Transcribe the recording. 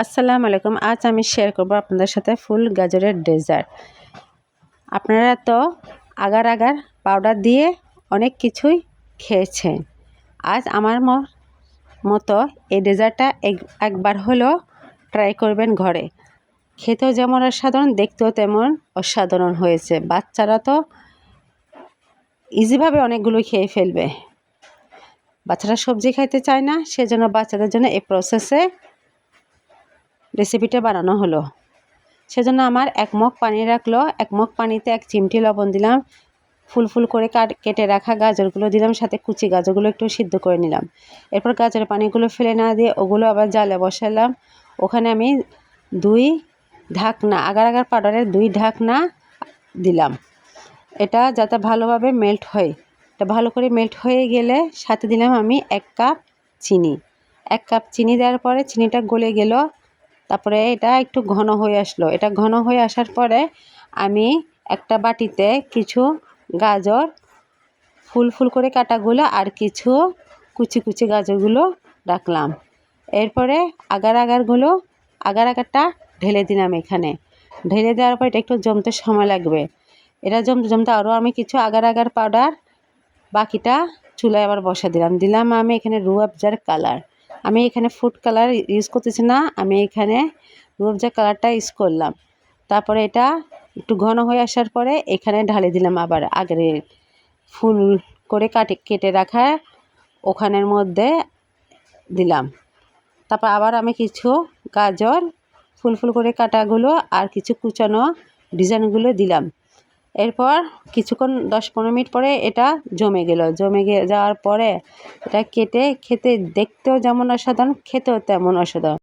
আসসালামু আলাইকুম। আজ আমি শেয়ার করব আপনাদের সাথে ফুল গাজরের ডেজার্ট আপনারা তো আগার আগার পাউডার দিয়ে অনেক কিছুই খেয়েছেন। আজ আমার মতো এই ডেজার্টটা এক- একবার হলেও ট্রাই করবেন ঘরে। খেতেও যেমন অসাধারণ, দেখতেও তেমন অসাধারণ হয়েছে। বাচ্চারা তো ইজিভাবে অনেকগুলো খেয়ে ফেলবে। বাচ্চারা সবজি খাইতে চায় না, সেজন্য বাচ্চাদের জন্য এই প্রসেসে রেসিপিটা বানানো হলো। সেজন্য আমার এক মগ পানি রাখল, এক মগ পানিতে এক চিমটি লবণ দিলাম, ফুল ফুল করে কাট, কেটে রাখা গাজরগুলো দিলাম, সাথে কুচি গাজরগুলো একটু সিদ্ধ করে নিলাম। এরপর গাজরের পানিগুলো ফেলে না দিয়ে ওগুলো আবার জালে বসালাম। ওখানে আমি দুই ঢাকনা, আগার আগার পাউডারের দুই ঢাকনা দিলাম। এটা যাতে ভালোভাবে মেল্ট হয়। এটা ভালো করে মেল্ট হয়ে গেলে সাথে দিলাম আমি এক কাপ চিনি। এক কাপ চিনি দেওয়ার পরে চিনিটা গলে গেল। তারপরে এটা একটু ঘন হয়ে আসলো। এটা ঘন হয়ে আসার পরে আমি একটা বাটিতে কিছু গাজর, ফুল ফুল করে কাটাগুলো আর কিছু কুচি কুচি গাজরগুলো রাখলাম। এরপরে আগার আগারগুলো, আগার আগারটা ঢেলে দিলাম এখানে। ঢেলে দেওয়ার পর এটা একটু জমতে সময় লাগবে। এটা জমতে জমতে আরও আমি কিছু আগার আগার পাউডার বাকিটা চুলায় আবার বসা দিলাম। দিলাম আমি এখানে রুয়াবজার কালার আমি এখানে ফুড কালার ইউজ করতেছি না, আমি এখানে রুয়াবজা কালারটা ইউজ করলাম। তারপরে এটা একটু ঘন হয়ে আসার পরে এখানে ঢালে দিলাম আবার আগের ফুল করে কাটে, কেটে রাখা ওখানের মধ্যে দিলাম। তারপর আবার আমি কিছু গাজর, ফুল ফুল করে কাটাগুলো আর কিছু কুচানো ডিজাইনগুলো দিলাম। এরপর কিছুক্ষণ, দশ পনেরো মিনিট পরে এটা জমে গেল। জমে যাওয়ার পরে এটা কেটে খেতে দেখতেও যেমন অসাধারণ, খেতেও তেমন অসাধারণ।